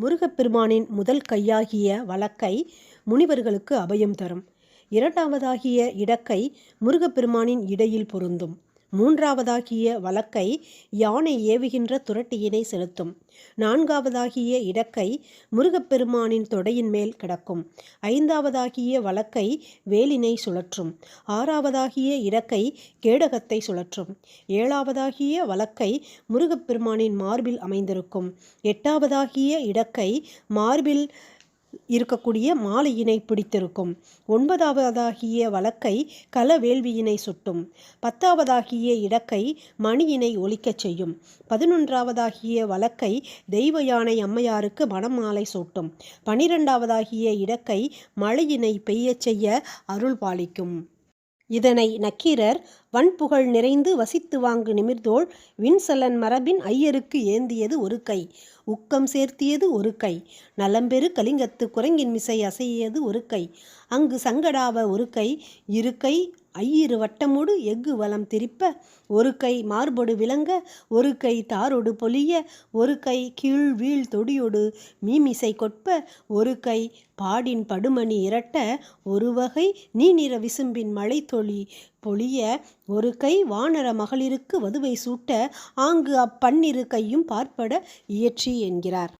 முருகப்பெருமானின் முதல் கையாகிய வழக்கை முனிவர்களுக்கு அபயம் தரும். இரண்டாவதாகிய இடக்கை முருகப்பெருமானின் இடையில் பொருந்தும். மூன்றாவதாகிய வலக்கை யானை ஏவுகின்ற துரட்டியினை செலுத்தும். நான்காவதாகிய இடக்கை முருகப்பெருமானின் தொடையின் மேல் கிடக்கும். ஐந்தாவதாகிய வழக்கை வேலினை சுழற்றும். ஆறாவதாகிய இடக்கை கேடகத்தை சுழற்றும். ஏழாவதாகிய வழக்கை முருகப்பெருமானின் மார்பில் அமைந்திருக்கும். எட்டாவதாகிய இடக்கை மார்பில் இருக்கக்கூடிய மாலையினை பிடித்திருக்கும். ஒன்பதாவதாகிய வழக்கை கலவேள்வியினை சுட்டும். பத்தாவதாகிய இடக்கை மணியினை ஒலிக்கச் செய்யும். பதினொன்றாவதாகிய வழக்கை தெய்வ யானை அம்மையாருக்கு மணமாலை சூட்டும். பனிரெண்டாவதாகிய இடக்கை மழையினை பெய்யச் செய்ய அருள் பாலிக்கும். இதனை நக்கீரர் வன்புகழ் நிறைந்து வசித்து வாங்கு நிமிர்தோள் விண்சலன் மரபின் ஐயருக்கு ஏந்தியது ஒரு கை உக்கம் சேர்த்தியது ஒரு கை நலம்பெரு கலிங்கத்து குரங்கின் மிசை அசையது ஒரு கை அங்கு சங்கடாவ ஒரு கை இரு கை ஐயிரு வட்டமொடு எஃகு வலம் திரிப்ப ஒரு கை மார்பொடு விளங்க ஒரு கை தாரொடு பொலிய ஒரு கை கீழ் வீழ் தொடியொடு மீமிசை கொட்ப ஒரு கை பாடின் படுமணி இரட்ட ஒரு வகை நீநிற விசும்பின் மழைத்தொளி பொழிய ஒரு கை வானர மகளிருக்கு வதுவை சூட்ட ஆங்கு அப்பன்னிரு கையும் பார்ப்பட இயற்றி என்கிறார்.